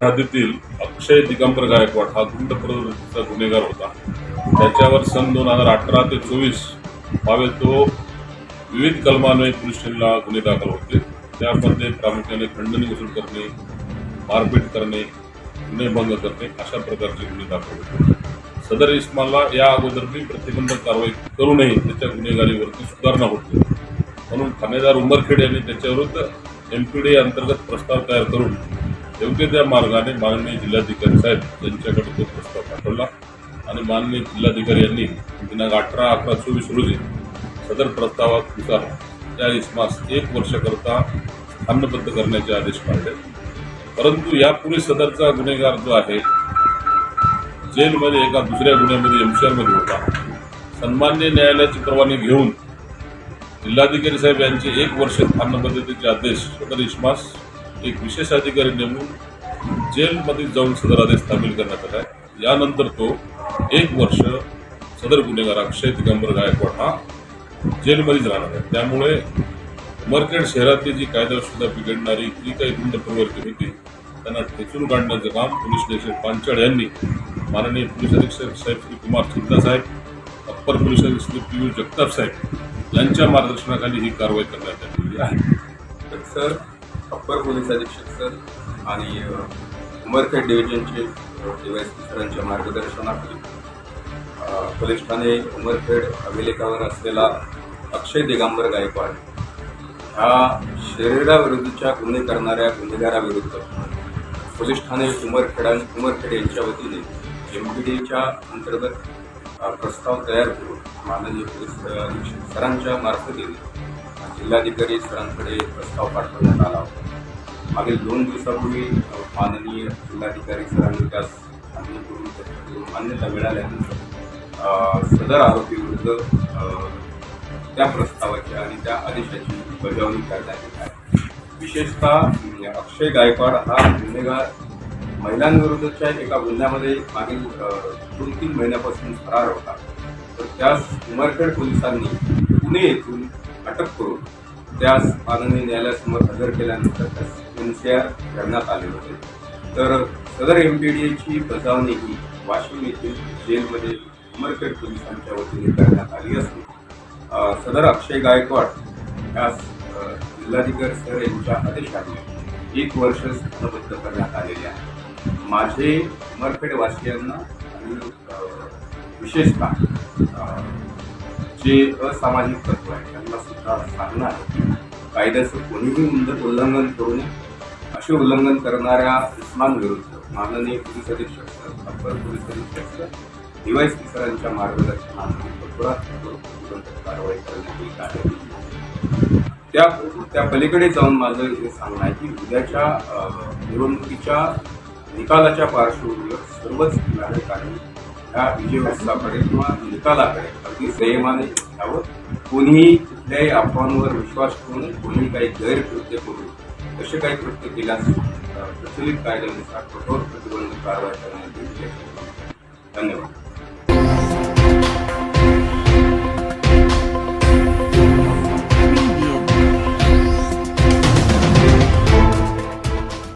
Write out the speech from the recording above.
हद्दीतील अक्षय दिगंबर गायकवाड हा गुंड प्रवृत्तीचा गुन्हेगार होता. त्याच्यावर सन दोन हजार अठरा ते चोवीस भावे तो विविध कलमान्वये पोलीस स्टेशनला गुन्हे दाखल होते त्यामध्ये प्रामुख्याने खंडणी वसूल करणे मारपीट करणे गुन्हेभंग करणे अशा प्रकारचे गुन्हे दाखल होते. सदर इस्माला या अगोदरही प्रतिबंधक कारवाई करूनही त्याच्या गुन्हेगारीवरती सुधारणा होते. म्हणून ठाणेदार उमरखेड यांनी त्याच्याविरुद्ध एम पी डी अंतर्गत प्रस्ताव तयार करून योग्य त्या मार्गाने माननीय जिल्हाधिकारी साहेब यांच्याकडे तो प्रस्ताव पाठवला. आणि माननीय जिल्हाधिकारी यांनी दिनांक अठरा अकरा चोवीस रोजी सदर प्रस्तावानुसार त्या इस्मास एक वर्षाकरता स्थानबद्ध करण्याचे आदेश काढले परंतु यापूर्वी सदरचा गुन्हेगार जो आहे जेलमध्ये एका दुसऱ्या गुन्ह्यामध्ये एम सी आरमध्ये होता. सन्मान्य न्यायालयाची परवानगी घेऊन जिल्हाधिकारी साहेब यांचे एक वर्ष स्थानबद्धतेचे आदेश सदर इस्मास एक विशेष अधिकारी नेमून जेलमध्ये जाऊन सदर आदेश सामील करण्यात आला आहे यानंतर तो एक वर्ष सदर गुन्हेगार अक्षय दिगंबर गायकवाड हा जेलमध्येच राहणार आहे. त्यामुळे मरखेड शहरातली जी कायदा बिघडणारी जी काही गुंड प्रवृत्ती होती त्यांना ठेचून काढण्याचं काम पोलीस निरीक्षक पांचाळ यांनी माननीय पोलीस अधीक्षक साहेब श्री कुमार चिंता साहेब अप्पर पोलीस अधीक्षक श्री पियुष जगताप साहेब यांच्या मार्गदर्शनाखाली ही कारवाई करण्यात आलेली आहे. तर सर अप्पर पोलीस अधीक्षक सर आणि उमरखेड डिव्हिजनचे डी सरांच्या मार्गदर्शनाखाली पोलीस ठाणे उमरखेड अभिलेखावर असलेला अक्षय दिगांबर गायकवाड ह्या शरीराविरुद्धच्या गुन्हे करणाऱ्या गुन्हेगाराविरुद्ध पोलीस ठाणे उमरखेडा उमरखेड यांच्या वतीने एम पी डीच्या अंतर्गत प्रस्ताव तयार करून माननीय पोलीस अधीक्षक सरांच्या मार्फतीने जिल्हाधिकारी सरांकडे प्रस्ताव पाठवण्यात आला होता. मागील दोन दिवसापूर्वी माननीय जिल्हाधिकारी सरांनी त्यास मान्यता मिळाल्यानंतर सदर आरोपी विरुद्ध त्या प्रस्तावाची आणि त्या आदेशाची बजावणी करण्यात येत आहे. विशेषतः म्हणजे अक्षय गायकवाड हा गुन्हेगार महिलांविरुद्धच्या एका गुन्ह्यामध्ये मागील दोन तीन महिन्यापासून फरार होता. तर त्यास उमरखेड पोलिसांनी पुणे येथून अटक करून त्यास माननीय न्यायालयासमोर हजर केल्यानंतर त्यास एन सी आर करण्यात आले होते. तर सदर एम पी डी एची बजावणी ही वाशिम येथील जेलमध्ये उमरखेड पोलिसांच्या वतीने करण्यात आली असून सदर अक्षय गायकवाड यास जिल्हाधिकारी सर यांच्या आदेशाने एक वर्ष स्थानबद्ध करण्यात आलेले आहे. माझे उमरखेड वासियांना आणि विशेषतः जे असामाजिक तत्व आहे त्यांना सुद्धा सांगणं आहे की कायद्याचं कोणीही उल्लंघन करू नये. असे उल्लंघन करणाऱ्या इस्मांविरुद्ध माननीय पोलीस अधीक्षक अप्पर पोलीस अधीक्षक सर सरांच्या मार्गदर्शनाने कठोरात कारवाई करण्यात येत आहे. त्या त्या पलीकडे जाऊन माझं हे सांगणं आहे की उद्याच्या निवडणुकीच्या निकालाच्या पार्श्वभूमीवर सर्वच कार्यकारी ह्या विजयोत्सवाकडे किंवा निकालाकडे अगदी संयमाने यावं. कोणीही कुठल्याही अफवांवर विश्वास ठेवून कोणी काही गैरकृत्य करू. तसे काही कृत्य केल्यास प्रचलित कायद्यानुसार कठोर प्रतिबंधक कारवाई करण्यात येईल धन्यवाद.